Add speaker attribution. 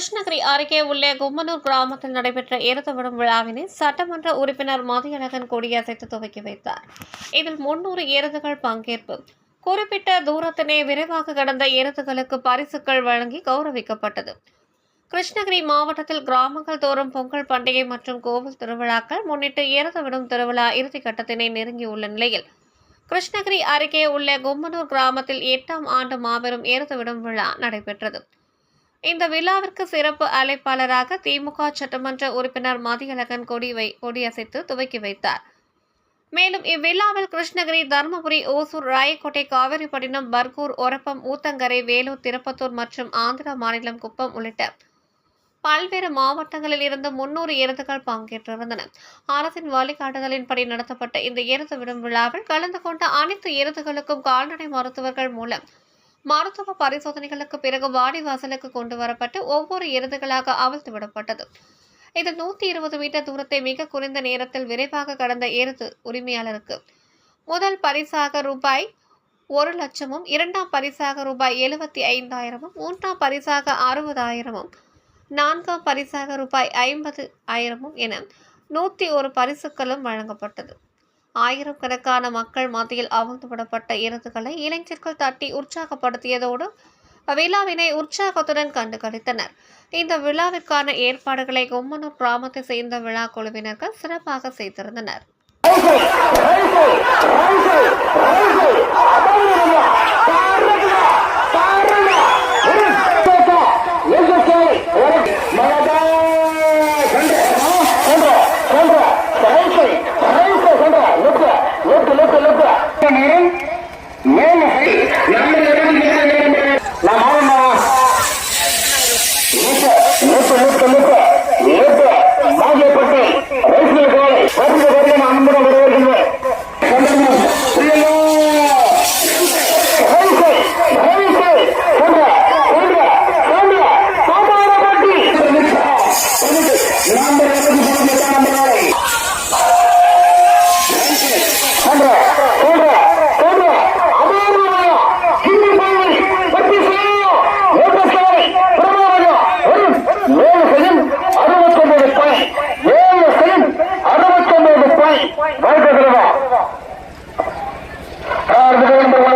Speaker 1: கிருஷ்ணகிரி அருகே உள்ள கும்மனூர் கிராமத்தில் நடைபெற்ற ஏறுதவிடும் விழாவினை சட்டமன்ற உறுப்பினர் மதியழகன் கொடியசைத்து துவக்கி வைத்தார். இதில் முன்னூறு ஏறுதுகள் பங்கேற்பு. குறிப்பிட்ட தூரத்தினை விரைவாக கடந்த ஏறுதுகளுக்கு பரிசுகள் வழங்கி கௌரவிக்கப்பட்டது. கிருஷ்ணகிரி மாவட்டத்தில் கிராமங்கள் தோறும் பொங்கல் பண்டிகை மற்றும் கோவில் திருவிழாக்கள் முன்னிட்டு ஏறுதவிடும் திருவிழா இறுதிக்கட்டத்தினை நெருங்கியுள்ள நிலையில் கிருஷ்ணகிரி அருகே உள்ள கும்மனூர் கிராமத்தில் எட்டாம் ஆண்டு மாபெரும் ஏறுதவிடும் விழா நடைபெற்றது. இந்த விழாவிற்கு சிறப்பு அழைப்பாளராக திமுக சட்டமன்ற உறுப்பினர் மதியழகன் கொடி வை கொடியசைத்து துவக்கி வைத்தார். மேலும் இவ்விழாவில் கிருஷ்ணகிரி தருமபுரி ஓசூர் ராயக்கோட்டை காவிரிப்பட்டினம் பர்கூர் ஒரப்பம் ஊத்தங்கரை வேலூர் திருப்பத்தூர் மற்றும் ஆந்திரா மாநிலம் குப்பம் உள்ளிட்ட பல்வேறு மாவட்டங்களில் இருந்து முன்னூறு எருதுகள் பங்கேற்றிருந்தன. அரசின் வழிகாட்டுதலின்படி நடத்தப்பட்ட இந்த எருது விடும் விழாவில் கலந்து கொண்ட அனைத்து எருதுகளுக்கும் கால்நடை மருத்துவர்கள் மூலம் மருத்துவ பரிசோதனைகளுக்கு பிறகு வாடிவாசலுக்கு கொண்டு வரப்பட்டு ஒவ்வொரு எருதுகளாக அவிழ்த்து விடப்பட்டது. இதில் நூற்றி இருபது மீட்டர் தூரத்தை மிக குறைந்த நேரத்தில் விரைவாக கடந்த எருது உரிமையாளருக்கு. முதல் பரிசாக ரூபாய் ஒரு லட்சமும் இரண்டாம் பரிசாக ரூபாய் எழுபத்தி ஐந்தாயிரமும் மூன்றாம் பரிசாக அறுபதாயிரமும் நான்காம் பரிசாக ரூபாய் ஐம்பது ஆயிரமும் என நூற்றி ஒரு பரிசுகளும் வழங்கப்பட்டது. ஆயிரக்கணக்கான மக்கள் மத்தியில் அவிழ்ந்து விடப்பட்ட இளைஞர்கள் தட்டி உற்சாகப்படுத்தியதோடு விழாவினை உற்சாகத்துடன் கண்டுகளித்தனர். இந்த விழாவிற்கான ஏற்பாடுகளை கொம்மனூர் கிராமத்தை சேர்ந்த விழா குழுவினர்கள் சிறப்பாக செய்திருந்தனர்.